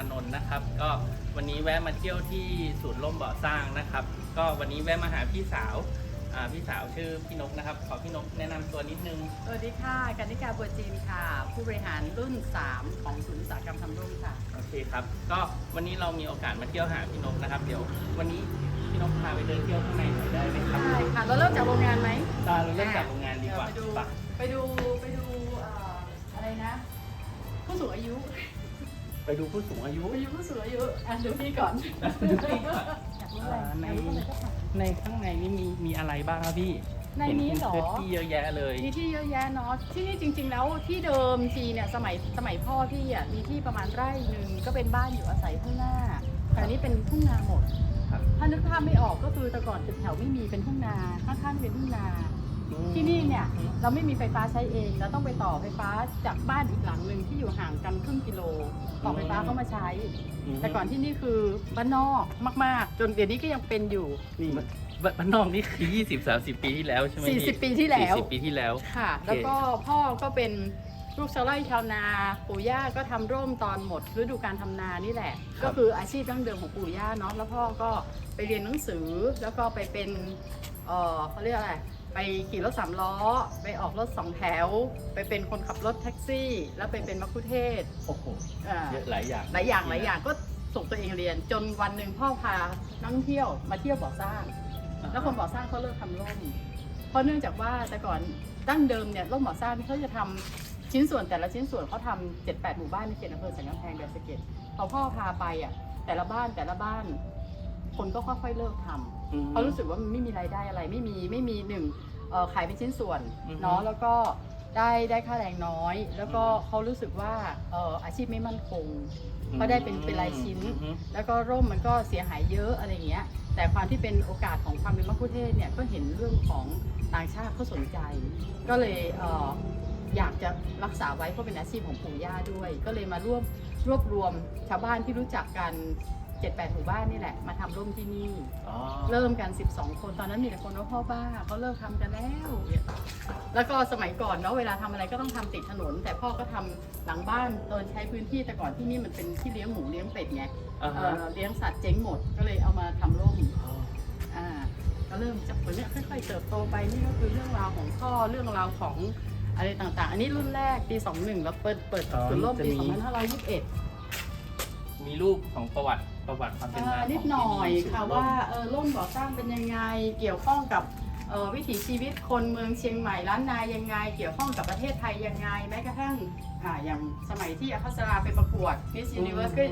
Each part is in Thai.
นะครับกาดตันตานนท์นะครับ ก็วันนี้แวะมาเที่ยวที่ศูนย์ร่มเบาะสร้างนะครับ ก็วันนี้แวะมาหาพี่สาวอ่าพี่สาวชื่อพี่นกนะครับ ขอพี่นกแนะนำตัวนิดนึง สวัสดีค่ะกนิกาบัวจีนค่ะ ผู้บริหารรุ่น 3 ของศูนย์อุตสาหกรรมทำร่มค่ะ โอเคครับ ก็วันนี้เรามีโอกาสมาเที่ยวหาพี่นกนะครับ เดี๋ยววันนี้พี่นกพาไปเดินเที่ยวข้างในหน่อยได้ไหมครับได้ค่ะ เราเริ่มจากโรงงานไหมอ่าเราเริ่มจากโรงงานดีกว่าเดี๋ยวไปไปดูไปดูไปดูเอ่ออะไรนะ ผู้สูงอายุ ไปดูผู้สูงอายุไปดูผู้สูงอายุอะดูพี่ก่อนอยากรู้อะไรอยากรู้อะไรก็ถามในข้างในนี่มีมีอะไรบ้างครับพี่ในนี้เหรอ เห็นพื้นที่เยอะแยะเลย มีที่เยอะแยะเนาะที่นี่จริง ๆ แล้วที่เดิมทีเนี่ยสมัยสมัยพ่อพี่อะมีที่ประมาณไร่หนึ่งก็เป็นบ้านอยู่อาศัยข้างหน้าแต่อันนี้เป็นทุ่งนาหมด ครับ ถ้านึกภาพไม่ออกก็คือแต่ก่อนตึกแถวไม่มีเป็นทุ่งนาข้างๆเป็นทุ่งนา ที่นี่เนี่ยเราไม่มีไฟฟ้าใช้เองเราต้องไปต่อไฟฟ้าจากบ้านอีกหลังหนึ่งที่อยู่ห่างกันครึ่งกิโลต่อไฟฟ้าเข้ามาใช้ แต่ก่อนที่นี่คือบ้านนอกมาก ๆ จนเดี๋ยวนี้ก็ยังเป็นอยู่นี่บ้านบ้านนอกนี่คือ 20 30 ปีที่แล้วใช่ไหมพี่40ปีที่แล้ว 40 ปีที่แล้วค่ะ แล้วก็พ่อก็เป็นลูกชาวไร่ชาวนาปู่ย่าก็ทำร่มตอนหมดฤดูการทำนานี่แหละครับก็คืออาชีพดั้งเดิมของปู่ย่าเนาะแล้วพ่อก็ไปเรียนหนังสือแล้วก็ไปเป็นเออเขาเรียกอะไร ไปขี่รถสามล้อ ไปออกรถสองแถว ไปเป็นคนขับรถแท็กซี่ แล้วไปเป็นมัคคุเทศก์โอ้โหอ่าเยอะหลายอย่างหลายอย่างหลายอย่างก็ส่งตัวเองเรียน จนวันหนึ่งพ่อพานักท่องเที่ยวมาเที่ยวบ่อสร้าง แล้วคนบ่อสร้างเขาเลิกทำร่มเพราะเนื่องจากว่าแต่ก่อนดั้งเดิมเนี่ยร่มบ่อสร้างที่เขาจะทำชิ้นส่วนแต่ละชิ้นส่วนเขาทำเจ็ดแปดหมู่บ้านในเขตอำเภอสันกำแพงเดอยสะเก็ดพอพ่อพาไปอะแต่ละบ้านแต่ละบ้าน คนก็ค่อยๆเลิกทำอืมเขารู้สึกว่ามันไม่มีรายได้อะไรไม่มีไม่มีหนึ่งเอ่อขายเป็นชิ้นส่วนอือฮึเนาะแล้วก็ได้ได้ค่าแรงน้อย แล้วก็เขารู้สึกว่าเอ่ออาชีพไม่มั่นคง ก็ได้เป็นเป็นรายชิ้น อืม แล้วก็ร่มมันก็เสียหายเยอะอะไรเงี้ย แต่ความที่เป็นโอกาสของความเป็นมัคคุเทศก์เนี่ยก็เห็นเรื่องของต่างชาติเขาสนใจ ก็เลยเอ่ออยากจะรักษาไว้เพราะเป็นอาชีพของปู่ย่าด้วย ก็เลยมาร่วมรวบรวมชาวบ้านที่รู้จักกัน 7 8หมู่บ้านนี่แหละมาทำร่มที่นี่ อ๋อเริ่มกัน 12 คนตอนนั้นมีแต่คนว่าพ่อบ้าเขาเลิกทำกันแล้วแล้วก็สมัยก่อนเนาะเวลาทำอะไรก็ต้องทำติดถนน แต่พ่อก็ทำหลังบ้านโดยใช้พื้นที่แต่ก่อนที่นี่มันเป็นที่เลี้ยงหมูเลี้ยงเป็ดไงอ่าเอ่ฮะอเลี้ยงสัตว์เจ๊งหมดก็เลยเอามาทำร่มอ่าก็เริ่มจากตัวเนี้ยค่อยๆเติบโตไปนี่ก็คือเรื่องราวของพ่อเรื่องราวของอะไรต่างๆ อันนี้รุ่นแรกปี 21แล้วเปิดเปิดศูนย์ร่มปี2521 มีรูปของประวัติ ประวัติความเป็นมาอ่าของนิดหน่อยที่ค่ะศูนย์ว่าเออร่มก่อสร้างเป็นยังไงเกี่ยวข้องกับเอ่อวิถีชีวิตคนเมืองเชียงใหม่ล้านนายังไง เกี่ยวข้องกับประเทศไทยยังไงแม้กระทั่งอ่าอย่างสมัยที่อภัสราไปประกวด Miss Universe ก็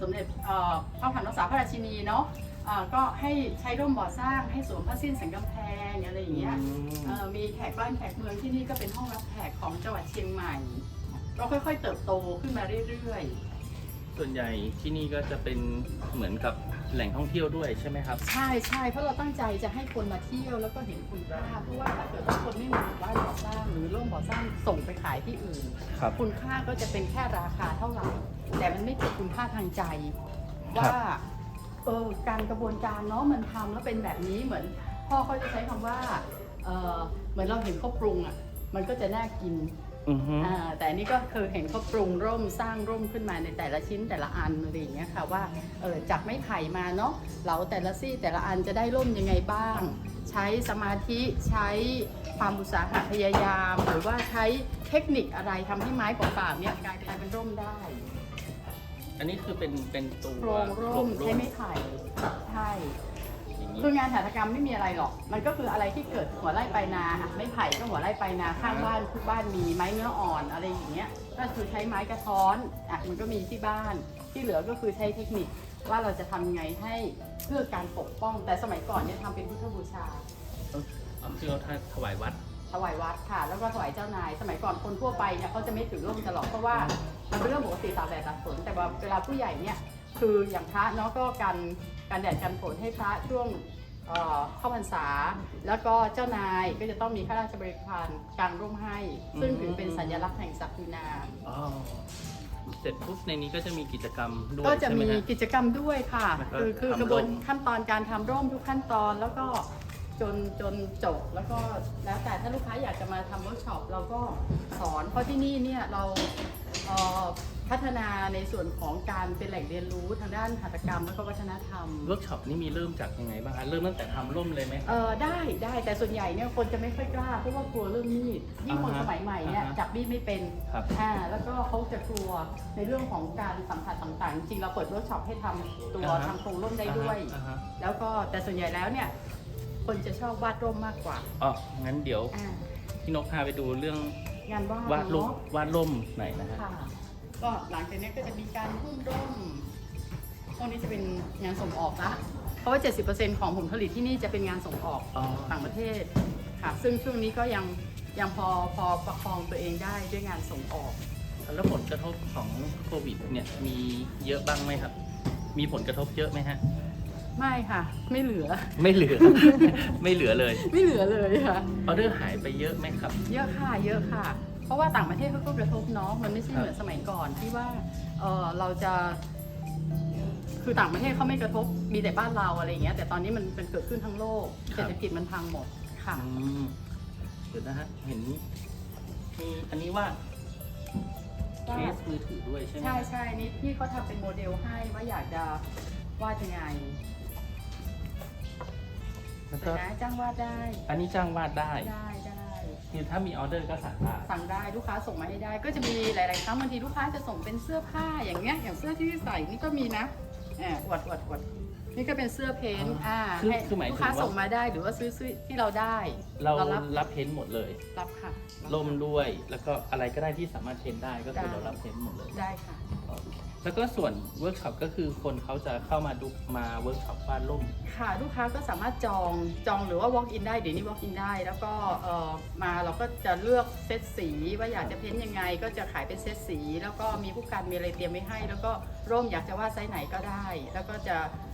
สมเด็จเอ่อพระพันวษาพระราชินีเนาะอ่าก็ให้ใช้ร่มบ่อสร้างให้สวมผ้าสิ้นสังกำแพงอะไรอย่างเงี้ยอืมเอ่อมีแขกบ้านแขกเมืองที่นี่ก็เป็นห้องรับแขกของจังหวัดเชียงใหม่ ก็ค่อยๆเติบโตขึ้นมาเรื่อยๆ ส่วนใหญ่ที่นี่ก็จะเป็นเหมือนกับแหล่งท่องเที่ยวด้วยใช่ไหมครับ ใช่ใช่เพราะเราตั้งใจจะให้คนมาเที่ยวแล้วก็เห็นคุณค่าเพราะว่าถ้าเกิดว่าคนไม่มีหมู่บ้านก่อสร้างหรือร่วมก่อสร้างส่งไปขายที่อื่นครับ คุณค่าก็จะเป็นแค่ราคาเท่าไหร่แต่มันไม่เกิดคุณค่าทางใจ ว่าเออการกระบวนการเนาะมันทำแล้วเป็นแบบนี้เหมือน พ่อเขาจะใช้คำว่าเออเหมือนเราเห็นเขาปรุงอะมันก็จะน่ากิน อือฮึ อ่าแต่อันนี้ก็คือเห็นเขาปรุงร่มสร้างร่มขึ้นมาในแต่ละชิ้นแต่ละอันอะไรอย่างเงี้ยค่ะว่าเออจากไม้ไผ่มาเนาะเหลาแต่ละซี่แต่ละอันจะได้ร่มยังไงบ้าง ใช้สมาธิใช้ความอุตสาหะพยายาม หรือว่าใช้เทคนิคอะไรทำให้ไม้เปล่าๆเนี่ยกลายเป็นร่มได้ อันนี้คือเป็นเป็นตัวโครงร่มโครใช้งไม้ไผ่ใช่อย่างนี้ คืองานหัตถกรรมไม่มีอะไรหรอก มันก็คืออะไรที่เกิดหัวไร่ปลายนาค่ะไม้ไผ่ก็หัวไร่ปลายนาข้างบ้านทุกบ้านมีไม้เนื้ออ่อนอะไรอย่างเงี้ย ก็คือใช้ไม้กระท้อนอะมันก็มีที่บ้าน ที่เหลือก็คือใช้เทคนิคว่าเราจะทำยังไงให้เพื่อการปกป้องแต่สมัยก่อนเนี่ยทำเป็นพุทธบูชา เอาคือเราถวายวัด ถวายวัดค่ะ แล้วก็ถวายเจ้านาย สมัยก่อนคนทั่วไปเนี่ยเขาจะไม่ถือร่มตลอดเพราะว่ามันเป็นเรื่องปกติตากแดดตากฝนแต่ว่าเวลาผู้ใหญ่เนี่ยคืออย่างพระเนาะก็กัน กันแดดกันฝนให้พระช่วงเอ่อเข้าพรรษา แล้วก็เจ้านายก็จะต้องมีข้าราชบริพารกางร่มให้ ซึ่งถือเป็นสัญลักษณ์แห่งศักดินาอ๋อเสร็จปุ๊บในนี้ก็จะมีกิจกรรมด้วยก็จะใช่ไหมีฮกิจกรรมด้วยค่ะแล้วก็คือคือทำกระบวนร่มขั้นตอนการทำร่มทุกขั้นตอนแล้วก็จนจนจบแล้วก็แล้วแต่ถ้าลูกค้าอยากจะมาทำเวิร์กช็อปเราก็สอน เพราะที่นี่เนี่ยเราเอ่อ พัฒนาในส่วนของการเป็นแหล่งเรียนรู้ทางด้านหัตถกรรม แล้วก็วัฒนธรรม เวิร์กช็อปนี่มีเริ่มจากยังไงบ้างคะเริ่มตั้งแต่ทำร่มเลยไหม เออได้ได้แต่ส่วนใหญ่เนี่ยคนจะไม่ค่อยกล้าเพราะว่ากลัวเรื่องมีดยิ่งคนอ่าฮะสมัยใหม่เนี่ยอ่าฮะจับมีดไม่เป็นครับ อ่าแล้วก็เขาจะกลัวในเรื่องของการสัมผัสต่างๆจริงๆเราเปิดเวิร์กช็อปให้ทำตัวอ่าฮะทำโครงร่มได้ด้วย อ่าฮะแล้วก็แต่ส่วนใหญ่แล้วเนี่ยคนจะชอบวาดร่มมากกว่าอ๋องั้นเดี๋ยวอ่าพี่นกพาไปดูเรื่องงานวาดวาดรูปเนาะวาดร่มหน่อยนะฮะ ค่ะ ก็หลังจากนี้ก็จะมีการหุ้มร่มพวกนี้จะเป็นงานส่งออกละเพราะว่า 70%ของผลผลิตที่นี่จะเป็นงานส่งออกอ๋อ ต่างประเทศค่ะ ซึ่งช่วงนี้ก็ยังยังพอพอประคองตัวเองได้ด้วยงานส่งออก แล้วผลกระทบของโควิดเนี่ยมีเยอะบ้างไหมครับ มีผลกระทบเยอะไหมฮะ ไม่ค่ะ ไม่เหลือ ไม่เหลือ ไม่เหลือเลยไม่เหลือเลยค่ะ ออเดอร์หายไปเยอะไหมครับ เยอะค่ะ เยอะค่ะ เพราะว่าต่างประเทศเขาก็กระทบเนาะมันไม่ใช่ครับเหมือนสมัยก่อนที่ว่าเออเราจะ คือต่างประเทศเขาไม่กระทบมีแต่บ้านเราอะไรอย่างเงี้ย แต่ตอนนี้มันเป็นเกิดขึ้นทั้งโลกเศรษฐกิจมันพังหมดค่ะ อืมเดี๋ยวนะฮะ เห็นมีอันนี้ว่าเคสมือถือด้วยใช่ไหมใช่ใช่นี่พี่เขาทำเป็นโมเดลให้ว่าอยากจะวาดยังไงแล้วแต่ก็นะจ้างวาดได้อันนี้จ้างวาดได้ ได้ได้ คือถ้ามีออเดอร์ก็สั่งได้ สั่งได้ลูกค้าส่งมาให้ได้ ก็จะมีหลาย ๆ ครั้งบางทีลูกค้าจะส่งเป็นเสื้อผ้าอย่างเงี้ยอย่างเสื้อที่ใส่นี่ก็มีนะแอบอวดอวดอวด นี่ก็เป็นเสื้อเพ้นท์อ่าคือให้คือหมายลูกถึงค้าว่า ส่งมาได้หรือว่าซื้อซื้อที่เราได้เรารับรับเพ้นท์หมดเลยรับค่ะรับร่มด้วยแล้วก็อะไรก็ได้ที่สามารถเพ้นท์ได้ก็คือได้เรารับเพ้นท์หมดเลย ได้ค่ะ แล้วก็ส่วนเวิร์กช็อปก็คือคนเขาจะเข้ามาดูมาเวิร์กช็อปวาดร่ม ค่ะลูกค้าก็สามารถจองจองหรือว่า walk in ได้เดี๋ยวนี้ walk in ได้ แล้วก็เอ่อมาเราก็จะเลือกเซตสีว่าอยากจะเพ้นท์ยังไง ก็จะขายเป็นเซตสี แล้วก็มีผู้การมีอะไรเตรียมไว้ให้ แล้วก็ร่มอยากจะวาดไซส์ไหนก็ได้ แล้วก็จะเอ่อ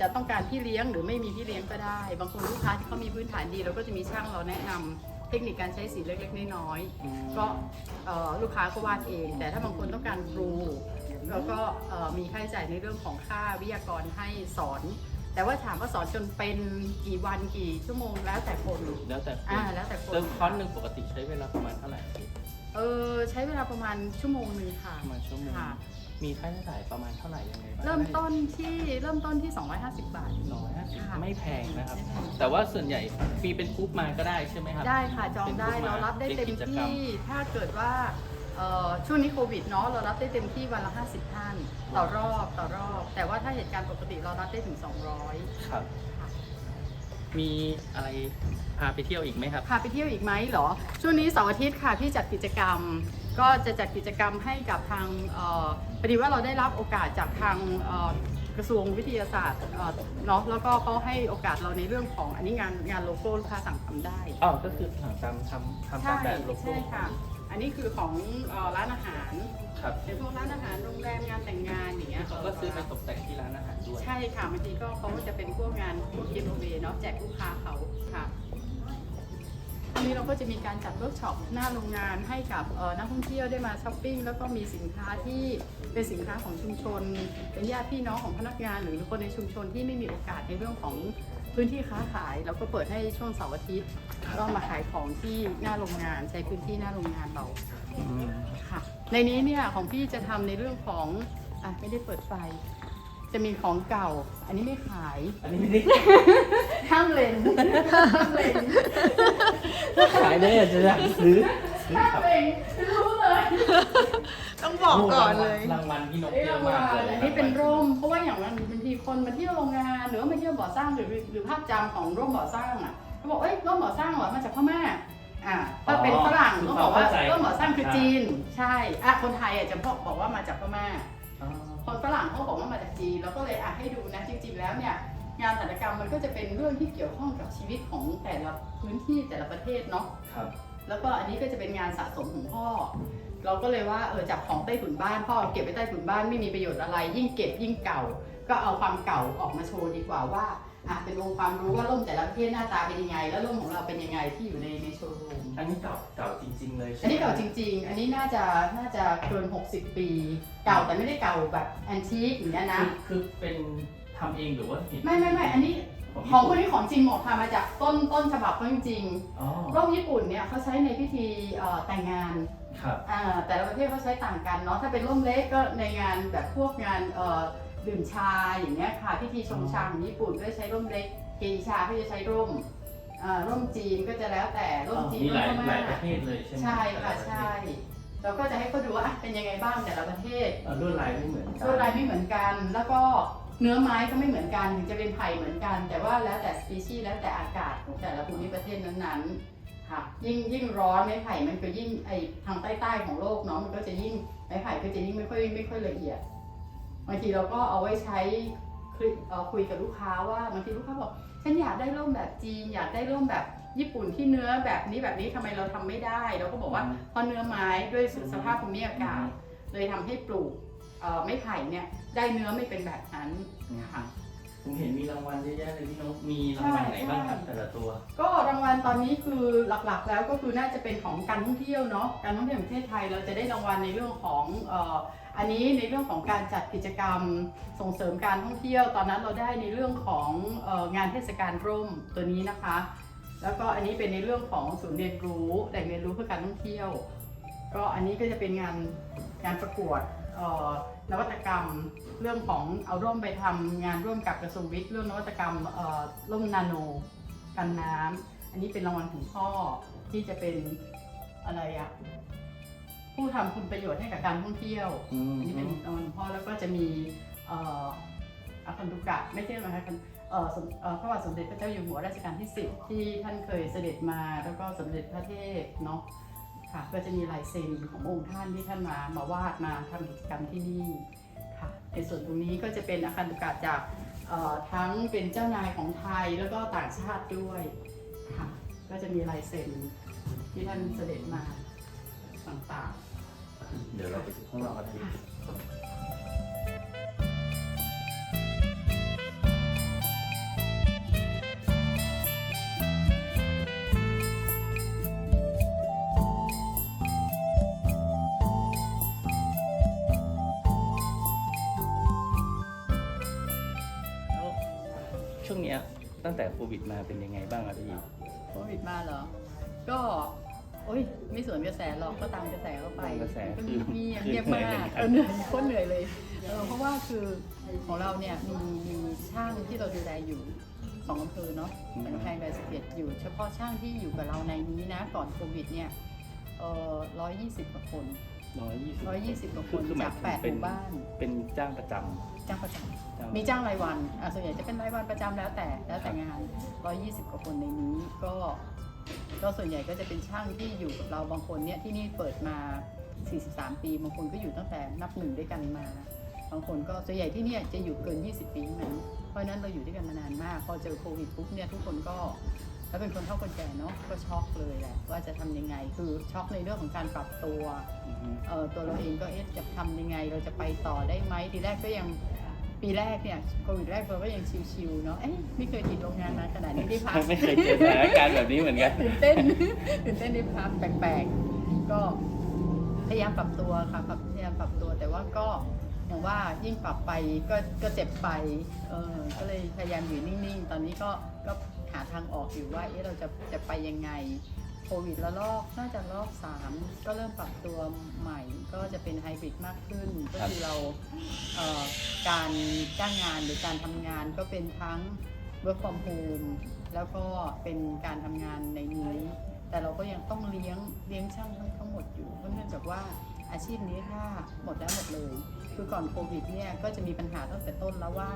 จะต้องการพี่เลี้ยงหรือไม่มีพี่เลี้ยงก็ได้ บางคนลูกค้าที่เขามีพื้นฐานดีเราก็จะมีช่างเราแนะนำเทคนิคการใช้สีเล็กๆน้อยๆก็เอ่อลูกค้าก็วาดเอง แต่ถ้าบางคนต้องการครูแล้วก็เอ่อมีค่าใช้จ่ายในเรื่องของค่าวิทยากรให้สอน แต่ว่าถามว่าสอนจนเป็นกี่วันกี่ชั่วโมงแล้วแต่คนแล้วแต่คนอ่าแล้วแต่คนเริ่มคอร์สหนึ่งปกติใช้เวลาประมาณเท่าไหร่เออใช้เวลาประมาณชั่วโมงหนึ่งค่ะประมาณชั่วโมงค่ะ มีค่าใช้จ่ายประมาณเท่าไหร่ยังไงบ้างเริ่มต้นที่เริ่มต้นที่ 250 บาท ร้อยห้าสิบค่ะ ไม่แพงนะครับไม่แพงแต่ว่าส่วนใหญ่ฟรีเป็นกรุ๊ปมาก็ได้ใช่ไหมครับ ได้ค่ะจองได้เป็นกรุ๊ปเรารับได้เป็นเต็มกิจกรรมที่ ถ้าเกิดว่าเอ่อช่วงนี้โควิดเนาะเรารับได้เต็มที่วันละ 50 ท่าน ต่อรอบต่อรอบ แต่ว่าถ้าเหตุการณ์ปกติเรารับได้ถึง 200 ครับ มีอะไรพาไปเที่ยวอีกไหมครับ พาไปเที่ยวอีกไหมเหรอ ช่วงนี้เสาร์อาทิตย์ค่ะพี่จัดกิจกรรม ก็จะจัดกิจกรรมให้กับทางเอ่อพอดีว่าเราได้รับโอกาสจากทางเอ่อกระทรวงวิทยาศาสตร์เอ่อเนาะแล้วก็เขาให้โอกาสเราในเรื่องของอันนี้งานงานโลโก้ลูกค้าสั่งทำได้อ๋อก็คือสั่งตามทำทำตาใช่มแบบโลโก้ใช่ค่ะ อันนี้คือของเอ่อร้านอาหารครับเป็นพวกร้านอาหารโรงแรมงานแต่งงานอย่างเงี้ยเขาก็ซื้อไปตกแต่งที่ร้านอาหารด้วยใช่ค่ะบางทีก็เขาจะเป็นพวกงานเกมเวเนาะแจกลูกค้าเขาค่ะ อันนี้เราก็จะมีการจัดเวิร์กช็อปหน้าโรงงานให้กับเอ่อนักท่องเที่ยวได้มาช้อปปิ้งแล้วก็มีสินค้าที่เป็นสินค้าของชุมชน เป็นญาติพี่น้องของพนักงาน หรือคนในชุมชนที่ไม่มีโอกาสในเรื่องของพื้นที่ค้าขายเราก็เปิดให้ช่วงเสาร์อาทิตย์ก็มาขายของที่หน้าโรงงานใช้พื้นที่หน้าโรงงานเราอืมค่ะ ในนี้เนี่ยของพี่จะทำในเรื่องของอะไม่ได้เปิดไฟจะมีของเก่า อันนี้ไม่ขาย อันนี้ไม่ได้ห้ามเลนห้ามเลนขาย ได้จะอยากซื้อซื้อห้ามครับเลนรู้เลยต้องบอกก่อนเลย รางวัลพี่นกเอ้ยเยอะรางมากวัเลลยอันนี้เป็นร่ม เพราะว่าอย่างนั้นบางทีคนมาเที่ยวโรงงานหรือว่ามาเที่ยวบ่อสร้างหรือหรือภาพจำของร่มบ่อสร้างอะเขาบอกเอ้ยร่มบ่อสร้างเหรอมาจากพม่าอ่าถ้าเป็นฝรั่งก็บอกว่าร่มบ่อสร้างคือจีน ใช่อะคนไทยอะจะบอกบอกว่ามาจากพม่า อ๋อคนฝรั่งเขาบอกว่ามาจากจีนเราก็เลยอะให้ดูนะจริงๆแล้วเนี่ย งานหัตถกรรมมันก็จะเป็นเรื่องที่เกี่ยวข้องกับชีวิตของแต่ละพื้นที่แต่ละประเทศเนาะครับ แล้วก็อันนี้ก็จะเป็นงานสะสมของพ่อ เราก็เลยว่าเออจับของใต้ถุนบ้านพ่อเก็บไว้ใต้ถุนบ้านไม่มีประโยชน์อะไร ยิ่งเก็บยิ่งเก่า ก็เอาความเก่าออกมาโชว์ดีกว่าว่าอะเป็นองค์ความรู้ว่าร่มแต่ละประเทศหน้าตาเป็นยังไง แล้วร่มของเราเป็นยังไงที่อยู่ในในโชว์รูมอันนี้เก่าเก่าจริง ๆ เลยใช่ไหมอันนี้เก่าจริง ๆ อันนี้น่าจะน่าจะเกิน 60 ปี เก่าแต่ไม่ได้เก่าแบบแอนทีคอย่างนี้ยนะ คือคือเป็น ทำเองหรือว่าเห็นไม่ไม่ไม่อันนี้ของของคนนี้ของจริงหมดค่ะมาจากต้นต้นฉบับเขาจริงอ๋อๆร่มญี่ปุ่นเนี่ยเขาใช้ในพิธีเอ่อแต่งงานครับ อ่าแต่ละประเทศเขาใช้ต่างกันเนาะถ้าเป็นร่มเล็กก็ในงานแบบพวกงานเอ่อดื่มชาอย่างเงี้ยค่ะพิธีชงชาของญี่ปุ่นก็จะใช้ร่มเล็กเกอิชาก็จะใช้ร่มอ่าร่มจีนก็จะแล้วแต่ร่มจีนมีหลายร่มพหลาม่ายประเทศเลยใช่ไหมใช่ค่ะหลายประเทศใช่ เราก็จะให้เขาดูว่าอะเป็นยังไงบ้างแต่ละประเทศเอ่อลวดลายไม่เหมือนกัน ลวดลายไม่เหมือนกัน แล้วก็ เนื้อไม้ก็ไม่เหมือนกันถึงจะเป็นไผ่เหมือนกัน แต่ว่าแล้วแต่สปีชีส์แล้วแต่อากาศของแต่ละภูมิประเทศนั้นๆค่ะยิ่งยิ่งร้อนไม้ไผ่มันก็ยิ่งไอทางใต้ๆของโลกเนาะมันก็จะยิ่งไม้ไผ่ก็จะยิ่งไม่ค่อยไม่ค่อยละเอียดบางทีเราก็เอาไว้ใช้คุยเอ่อคุยกับลูกค้าว่าบางทีลูกค้าบอกฉันอยากได้ร่มแบบจีน อยากได้ร่มแบบญี่ปุ่นที่เนื้อแบบนี้แบบนี้ทำไมเราทำไม่ได้เราก็บอกว่าเพราะเนื้อไม้ด้วยสภาพภูมิอากาศเลยทำให้ปลูก เอ่อไม้ไผ่เนี่ยได้เนื้อไม่เป็นแบบนั้นค่ะ ผมเห็นมีรางวัลเยอะแยะเลยพี่นกมีรางวัลไหนบ้างครับใช่แต่ละตัว ก็รางวัลตอนนี้คือหลักๆ แล้วก็คือน่าจะเป็นของการท่องเที่ยวเนาะการท่องเที่ยวแห่งประเทศไทยเราจะได้รางวัลในเรื่องของเอ่ออันนี้ในเรื่องของการจัดกิจกรรมส่งเสริมการท่องเที่ยว ตอนนั้นเราได้ในเรื่องของเอ่องานเทศกาลร่มตัวนี้นะคะ แล้วก็อันนี้เป็นในเรื่องของศูนย์เรียนรู้แหล่งเรียนรู้เพื่อการท่องเที่ยว ก็อันนี้ก็จะเป็นงานงานประกวดเอ่อ นวัตกรรม เรื่องของเอาร่มไปทำงานร่วมกับกระทรวงวิทย์เรื่องนวัตกรรมเอ่อร่มนาโนกันน้ำอันนี้เป็นรางวัลของพ่อที่จะเป็นอะไรอะผู้ทำคุณประโยชน์ให้กับการท่องเที่ยวอืมอันนี้เป็นรางวัลของพ่อแล้วก็จะมีเอ่ออาคันตุกะไม่ใช่นะคะคันเอ่อสมเอ่อพระบาทสมเด็จพระเจ้าอยู่หัวรัชกาลที่ 10 ที่ท่านเคยเสด็จมาแล้วก็สมเด็จพระเทพเนาะ ค่ะก็จะมีลายเซ็นของพระองค์ท่านที่ท่านมามาวาดมาทำกิจกรรมที่นี่ค่ะในส่วนตรงนี้ก็จะเป็นอาคันตุกะจากเอ่อทั้งเป็นเจ้านายของไทยแล้วก็ต่างชาติด้วยค่ะก็จะมีลายเซ็นที่ท่านเสด็จมาต่างๆ เดี๋ยวเราไปดูข้างนอกกันดี ตั้งแต่โควิดมาเป็นยังไงบ้างอะพี่โควิดมาเหรอ ก็ โอ้ย ไม่สวนกระแสหรอก ก็ตามกระแสเข้าไปตามกระแสก็คือเงียบคือเงียบเหนื่อยมากเหมือนกันเออเหนื่อยโคตรเหนื่อยเลย เออ เพราะว่าคือของเราเนี่ยมีมีช่างที่เราดูแลอยู่สองอำเภอเนาะเป็นแพงแดนสเก็ตอยู่ เฉพาะช่างที่อยู่กับเราในนี้นะ ก่อนโควิดเนี่ยเออร้อยยี่สิบกว่าคนร้อยยี่สิบร้อยยี่สิบกว่าคนคือหมจากถึงแปดหเป็นมู่บ้าน เป็นจ้างประจำ จ้างประจำจ้างมีจ้างรายวันอะส่วนใหญ่จะเป็นรายวันประจำแล้วแต่แล้วแต่งาน120กว่าคนในนี้ก็ก็ส่วนใหญ่ก็จะเป็นช่างที่อยู่กับเราบางคนเนี่ยที่นี่เปิดมา 43 ปีบางคนก็อยู่ตั้งแต่นับหนึ่งด้วยกันมา บางคนก็ส่วนใหญ่ที่เนี่ยจะอยู่เกิน 20 ปีทั้งนั้นเพราะฉะนั้นเราอยู่ด้วยกันมานานมาก พอเจอโควิดปุ๊บเนี่ยทุกคนก็แล้วเป็นคนเฒ่าคนแก่เนาะก็ช็อกเลยแหละว่าจะทำยังไง คือช็อกในเรื่องของการปรับตัวอือฮึเออตัวเราเองก็เอ๊ะจะทำยังไง เราจะไปต่อได้ไหมทีแรกก็ยัง ปีแรกเนี่ยโควิดแรกเราก็ยังชิวๆเนาะเอ๊ะไม่เคยติดโรงงานมาขนาดนี้ได้พักไม่เคยเจอสถานการณ์แบบนี้เหมือนกันตื่นเต้นตื่นเต้นได้พักแปลกๆ ก็พยายามปรับตัวค่ะปรับพยายามปรับตัวแต่ว่าก็อย่างว่ายิ่งปรับไปก็ก็เจ็บไปเออก็เลยพยายามอยู่นิ่งๆ ตอนนี้ก็ก็หาทางออกอยู่ว่าเอ๊ะเราจะจะไปยังไง โควิดแล้วลอกน่าจะลอกสามก็เริ่มปรับตัวใหม่ ก็จะเป็นไฮบริดมากขึ้น ก็คือเราเอ่อการจ้างงานหรือการทำงานก็เป็นทั้ง work from home แล้วก็เป็นการทำงานในนี้ แต่เราก็ยังต้องเลี้ยงเลี้ยงช่างทั้งทั้งหมดอยู่เพราะเนื่องจากว่าอาชีพนี้ถ้าหมดแล้วหมดเลย คือก่อนโควิดเนี่ยก็จะมีปัญหาตั้งแต่ต้นแล้วว่า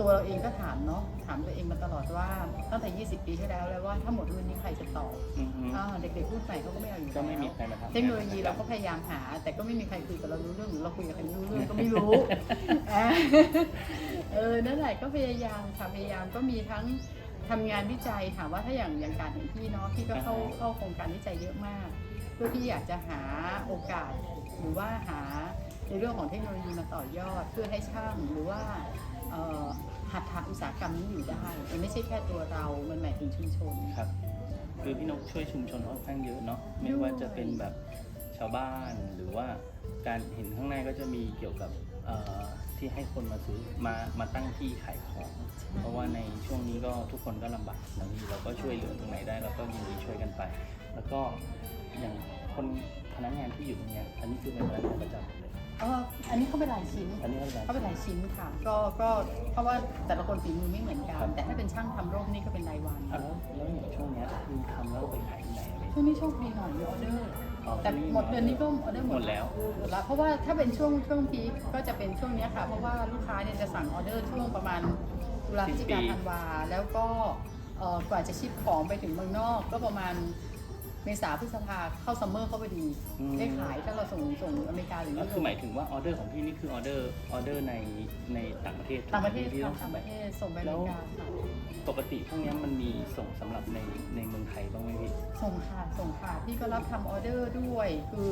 ตัวเราเองก็ถามเนาะถามตัวเองมาตลอดว่าตั้งแต่ 20 ปีที่แล้วเลยว่าถ้าหมดรุ่นนี้ใครจะต่ออือฮึอ่าเด็กๆรุ่นใหม่เขาก็ไม่เอาอยู่ก็แล้วไม่มีใครมาทำเทคโนโลยีเราก็พยายามหา แต่ก็ไม่มีใครคุยกับเรารู้เรื่องหรือเราคุยกับใครไม่รู้เรื่องก็ไม่รู้ อ่าเออนั่นแหละก็พยายามค่ะพยายามก็มีทั้งทำงานวิจัยถามว่าถ้าอย่างอย่างการของพี่เนาะพี่ก็เข้าเข้าโครงการวิจัยเยอะมาก เพื่อที่อยากจะหาโอกาสหรือว่าหาในเรื่องของเทคโนโลยีมาต่อยอด เพื่อให้ช่างหรือว่าเอ่อ หัตถอุตสาหกรรมนี้อยู่ได้ มันไม่ใช่แค่ตัวเรา มันหมายถึงชุมชน ครับ คือพี่นกช่วยชุมชนค่อนข้างเยอะเนาะไม่ว่าจะเป็นแบบชาวบ้านหรือว่าการเห็นข้างในก็จะมีเกี่ยวกับที่ให้คนมาซื้อมามาตั้งที่ขายของ เพราะว่าในช่วงนี้ก็ทุกคนก็ลำบากนะพี่เราก็ช่วยเหลือตรงไหนได้เราก็ยินดีช่วยกันไป แล้วก็อย่างคนพนักงานที่อยู่ตรงเนี้ยอันนี้คือเป็นพนักงานประจำ เลยเอออันนี้เขาเป็นลายชิ้นอันนี้ก็เป็นเขาเป็นลายชิ้นค่ะ ก็ก็เพราะว่าแต่ละคนฝีมือไม่เหมือนกัครันบแต่ถ้าเป็นช่างทำร่มนี่ก็เป็นรายวันอะแล้วแล้วอย่างช่วงเนี้ยคือทำแล้วไปขายที่ไหนอะไร ช่วงนี้โชคดีหน่อยมีออเดอร์อ๋อแต่หมดเดือนนี้ก็ออเดอร์หมดแล้วหมดแล้ว เพราะว่าถ้าเป็นช่วงช่วงพีคก็จะเป็นช่วงเนี้ยค่ะ เพราะว่าลูกค้าเนี่ยจะสั่งออเดอร์ช่วงประมาณตุลาพฤศจิกาธันวาแล้วก็เอ่อกว่าจะชิปของไปถึงเมืองนอกก็ประมาณ เมษาพฤษภาเข้าซัมเมอร์เข้าพอดีอืม ได้ขายถ้าเราส่งส่งอเมริกาหรือก็ยุโรคือหปมายถึงว่าออเดอร์ของพี่นี่คือออเดอร์ออเดอร์ในในต่างประเทศต่างประเทศที่ค่ะต้องต่างทำปแบระบเทศส่งไปอเมริกาค่ะปกติพวกเนี้ยมันมีส่งสำหรับในในเมืองไทยบ้างไหมพี่ ส่งค่ะส่งค่ะพี่ก็รับทำออเดอร์ด้วย คือ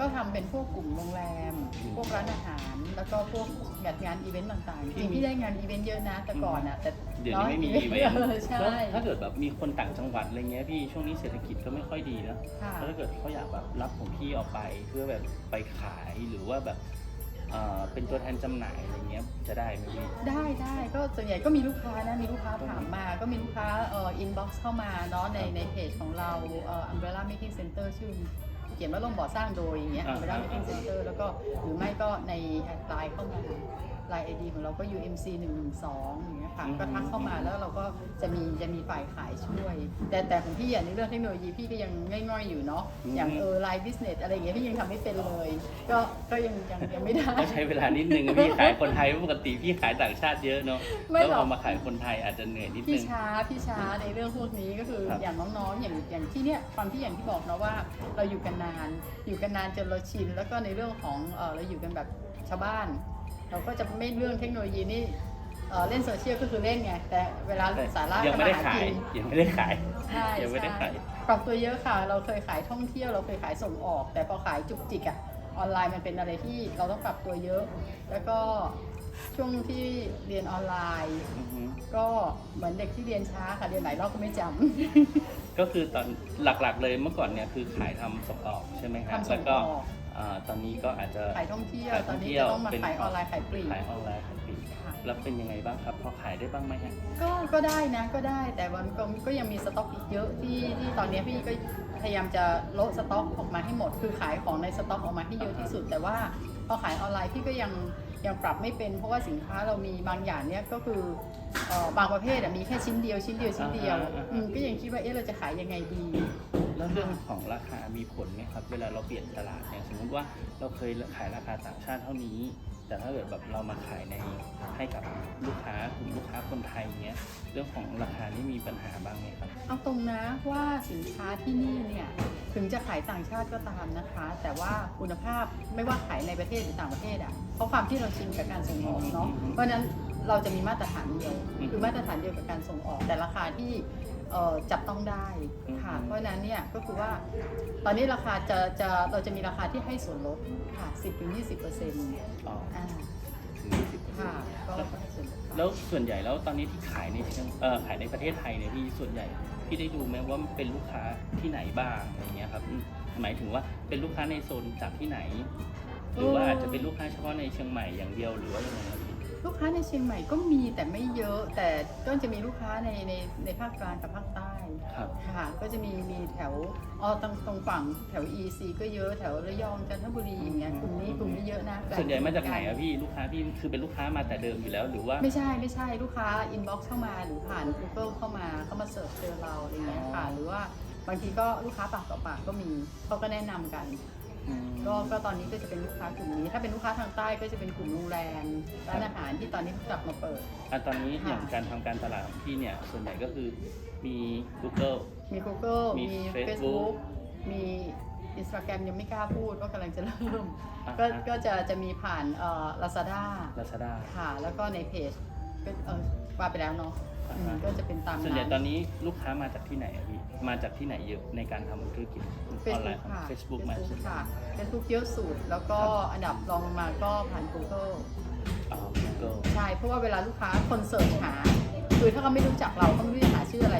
ก็ทำเป็นพวกกลุ่มโรงแรม พวกร้านอาหาร แล้วก็พวกแบบงานอีเวนต์ต่างๆจริงๆพี่ได้งานอีเวนต์เยอะนะแต่ก่อนอะแต่เดี๋ยวนี้ไม่มีอีเวนต์เออใช่แล้วถ้าเกิดแบบมีคนต่างจังหวัดอะไรเงี้ยพี่ช่วงนี้เศรษฐกิจก็ไม่ค่อยดีนะค่ะแล้วถ้าเกิดเขาอยากแบบรับของพี่ออกไปเพื่อแบบไปขายหรือว่าแบบเอ่อเป็นตัวแทนจำหน่ายอะไรเงี้ยจะได้ไหมพี่ ได้ได้ก็ส่วนใหญ่ก็มีลูกค้านะมีลูกค้าถามมา ก็มีลูกค้าเอ่ออินบ็อกซ์เข้ามาเนาะในในเพจของเราเอ่อ Umbrella Making Center ชื่อเขียนว่าลงบ่อสร้างโดยอย่างเงี้ยอ่า Umbrella Making Center แล้วก็หรือไม่ก็ในแอดไลน์เข้ามา ไลน์ไอดีของเราก็ UMC 1 1 2อย่างเงี้ยค่ะก็ทักเข้ามาแล้วเราก็จะมีจะมีฝ่ายขายช่วย แต่แต่ของพี่อะในเรื่องเทคโนโลยีพี่ก็ยังง่อยๆอยู่เนาะอย่างเออไลน์บิสเนสอะไรอย่างเงี้ยพี่ยังทำไม่เป็นเลย ก็ก็ยังยังยังไม่ได้ ก็ใช้เวลานิดนึงอะพี่ขายคนไทยปกติพี่ขายต่างชาติเยอะเนาะไม่แล้วหรอกพอมาขายคนไทยอาจจะเหนื่อยนิดพี่นึงช้าพี่ช้าในเรื่องพวกนี้ก็คือครับอย่างน้องๆอย่างอย่างที่เนี้ยความที่อย่างที่บอกนะว่าเราอยู่กันนาน อยู่กันนานจนเราชินแล้วก็ในเรื่องของเออเราอยู่กันแบบชาวบ้าน เราก็จะไม่เรื่องเทคโนโลยีนี่เออเล่นโซเชียลก็คือเล่นไง แต่เวลาสาระยังไม่ได้ทำอหขายกิน ยังไม่ได้ขายใช่ยังไม่ได้ใช่ขาย ปรับตัวเยอะค่ะ เราเคยขายท่องเที่ยว เราเคยขายส่งออก แต่พอขายจุกจิกอะออนไลน์มันเป็นอะไรที่เราต้องปรับตัวเยอะ แล้วก็ช่วงที่เรียนออนไลน์ อือฮึก็เหมือนเด็กที่เรียนช้าค่ะ เรียนหลายรอบก็ไม่จำ ก็คือตอนหลักๆเลยเมื่อก่อนเนี่ยคือขายทำส่งออกใช่ไหมครับทำส่แล้งวก็ออก อ่าตอนนี้ก็อาจจะขายท่องเที่ยวขายตท่ออนงนี้เที่ยวจะต้องมาเป็นขายออนไลน์ขายปลีก ขายออนไลน์ขายปลีกค่ะ แล้วเป็นยังไงบ้างครับ พอขายได้บ้างไหมฮะ ก็ก็ได้นะก็ได้แต่มันก็ก็ยังมีสต็อกอีกเยอะที่ที่ตอนนี้พี่ก็พยายามจะลดสต็อกออกมาให้หมด คือขายของในสต็อกออกมาให้เยอะที่สุด แต่ว่าพอขายออนไลน์พี่ก็ยังยังปรับไม่เป็น เพราะว่าสินค้าเรามีบางอย่างเนี่ยก็คือเอ่อบางประเภทอะมีแค่ชิ้นเดียวชิ้นเดียวชิ้นเดียวอ่าฮะอ่าฮะอืมก็ยังคิดว่าเอ๊ะเราจะขายยังไงดี แล้วเรื่องของราคามีผลไหมครับ เวลาเราเปลี่ยนตลาดเนี่ยสมมติว่าเราเคยขายราคาต่างชาติเท่านี้ แต่ถ้าเกิดแบบเรามาขายในให้กับลูกค้ากลุ่มลูกค้าคนไทยเนี้ยเรื่องของราคานี่มีปัญหาบ้างไหมครับ เอาตรงนะว่าสินค้าที่นี่เนี่ยถึงจะขายต่างชาติก็ตามนะคะ แต่ว่าคุณภาพไม่ว่าขายในประเทศหรือต่างประเทศอะเพราะความที่เราชินกับการส่งออกเนาะเพราะนั้นเราจะมีมาตรฐานเดียว คือมาตรฐานเดียวกับการส่งออกแต่ราคาที่ จับต้องได้ค่ะอืมเพราะฉะนั้นเนี่ยก็คือว่าตอนนี้ราคาจะจะเราจะมีราคาที่ให้ส่วนลดค่ะ 10-20%เปอร์เซ็นต์อ๋ออ่าถึง20%เปอร์เซ็นค่ะต์ก็ให้ส่วนลดค่ะ แล้วส่วนใหญ่แล้วตอนนี้ที่ขายในเชียงเอ่อขายในประเทศไทยเนี่ยพี่ส่วนใหญ่พี่ได้ดูไหมว่าเป็นลูกค้าที่ไหนบ้างอะไรเงี้ยครับอืมหมายถึงว่าเป็นลูกค้าในโซนจากที่ไหน หรือว่าอาจจะเป็นลูกค้าเฉพาะในเชียงใหม่อย่างเดียวหรือว่ายังไงครับพี่ ลูกค้าในเชียงใหม่ก็มีแต่ไม่เยอะ แต่ก็จะมีลูกค้าในในในภาคกลางกับภาคใต้ครับ ค่ะ ก็จะมีมีแถวอ๋อตรงตรงฝั่งแถว EC ก็เยอะแถวระยองจันทบุรีอย่างเงี้ยกลุ่มนี้กลุ่มนี้เยอะนะส่วนใหญ่มาจากไหนอะพี่ลูกค้าพี่คือเป็นลูกค้ามาแต่เดิมอยู่แล้วหรือว่า ไม่ใช่ไม่ใช่ลูกค้า inbox เข้ามาหรือผ่าน Google เข้ามาเข้ามาเสิร์ชเจอเราอะไรเงี้ยค่ะ หรือว่าบางทีก็ลูกค้าปากต่อปากก็มีเขาก็แนะนำกันอืม ก็ก็ตอนนี้ก็จะเป็นลูกค้ากลุ่มนี้ ถ้าเป็นลูกค้าทางใต้ก็จะเป็นกลุ่มโรงแรมร้านอาหารที่ตอนนี้กลับมาเปิดอะตอนนี้ค่ะอย่างการทำการตลาดของพี่เนี่ย ส่วนใหญ่ก็คือมี Google มี Google มีมี Facebook Facebook มี Instagram ยังไม่กล้าพูดว่ากำลังจะเริ่มอ่าก็ฮะก็จะจะมีผ่านเอ่อ Lazada Lazada ค่ะ แล้วก็ในเพจก็เออว่าไปแล้วเนาะ อ่าอืมฮะก็จะเป็นตามส่วนใหญ่นั้นตอนนี้ลูกค้ามาจากที่ไหนอะพี่มาจากที่ไหนเยอะในการทำธุรกิจออนไล Facebook น์ของ ค่ะ Facebook มา Facebook ค่ะ Facebook เยอะสุด แล้วก็อันดับรองลงมาก็ผ่าน Google อ๋อ Google ใช่ เพราะว่าเวลาลูกค้าคนเสิร์ชหา คือถ้าเขาไม่รู้จักเราเขาไม่รู้จะหาชื่ออะไร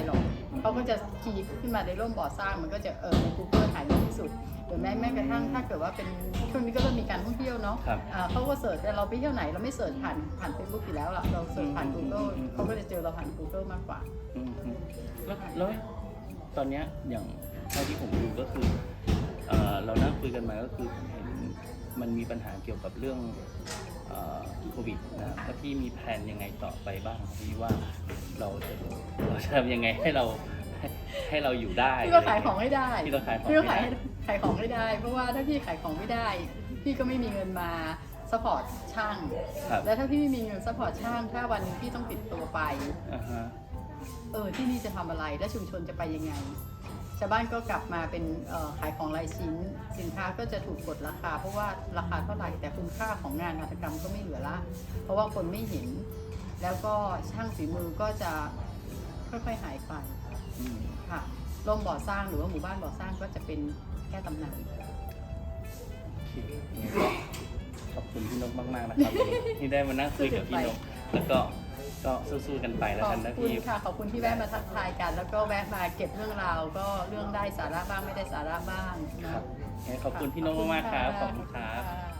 หรอก เขาก็จะคีย์ขึ้นมาในร่มบ่อสร้างมันก็จะเออใน Google หายดีที่สุดหรือแม้แม้กระทั่งถ้าเกิดว่าเป็นช่วงนี้ก็เริ่มมีการท่องเที่ยวเนาะครับ อ่าเขาก็เสิร์ชแต่เราไปเที่ยวไหนเราไม่เสิร์ชผ่านผ่าน Facebook อยู่แล้วล่ะเราเสิร์ชผ่าน Google อืมเขาก็จะเจอเราผ่าน Google มากกว่า อืมอืมแล้วแล้วตอนเนี้ยอย่างเท่าที่ผมดูก็คือเอ่อเรานั่งคุยกันมาก็คือผมเห็นมันมีปัญหาเกี่ยวกับเรื่องเอ่อโควิดนะแล้วพี่มีแผนยังไงต่อไปบ้างครับพี่ว่าเราจะเราจะทำยังไงให้เรา ให้ให้เราอยู่ได้พี่ก็ขายของให้ได้พี่ก็ขายของพี่ก็ให้ขายได้ขายของให้ได้ เพราะว่าถ้าพี่ขายของไม่ได้ พี่ก็ไม่มีเงินมาสปอร์ตช่างครับแล้วถ้าพี่ไม่มีเงินสปอร์ตช่าง ถ้าวันหนึงพี่ต้องปิดตัวไปอ่าฮะเออที่นี่จะทำอะไรและชุมชนจะไปยังไงชาวบ้านก็กลับมาเป็นเอ่อขายของรายชิ้น สินค้าก็จะถูกกดราคา เพราะว่าราคาเท่าไหร่แต่คุณค่าของงานหัตถกรรมก็ไม่เหลือละ เพราะว่าคนไม่เห็น แล้วก็ช่างฝีมือก็จะค่อยๆหายไปอืม ค่ะร่มบ่อสร้างหรือว่าหมู่บ้านบ่อสร้างก็จะเป็นแค่ตำนานโอเคงั้นก็ขอบคุณพี่นกมากๆนะครับวันนี้ที่ได้มานั่งคุยกับพี่นก แล้วก็ก็สู้ๆกันไปแล้วขอกับนนะคุณพี่ค่ะขอบคุณที่แวะมาทักทายกัน แล้วก็แวะมาเก็บเรื่องราว ก็เรื่องได้สาระบ้างไม่ได้สาระบ้างคนะรับงั้นขอบคุณพี่นกมากๆครับขอบคุณครับค่ะ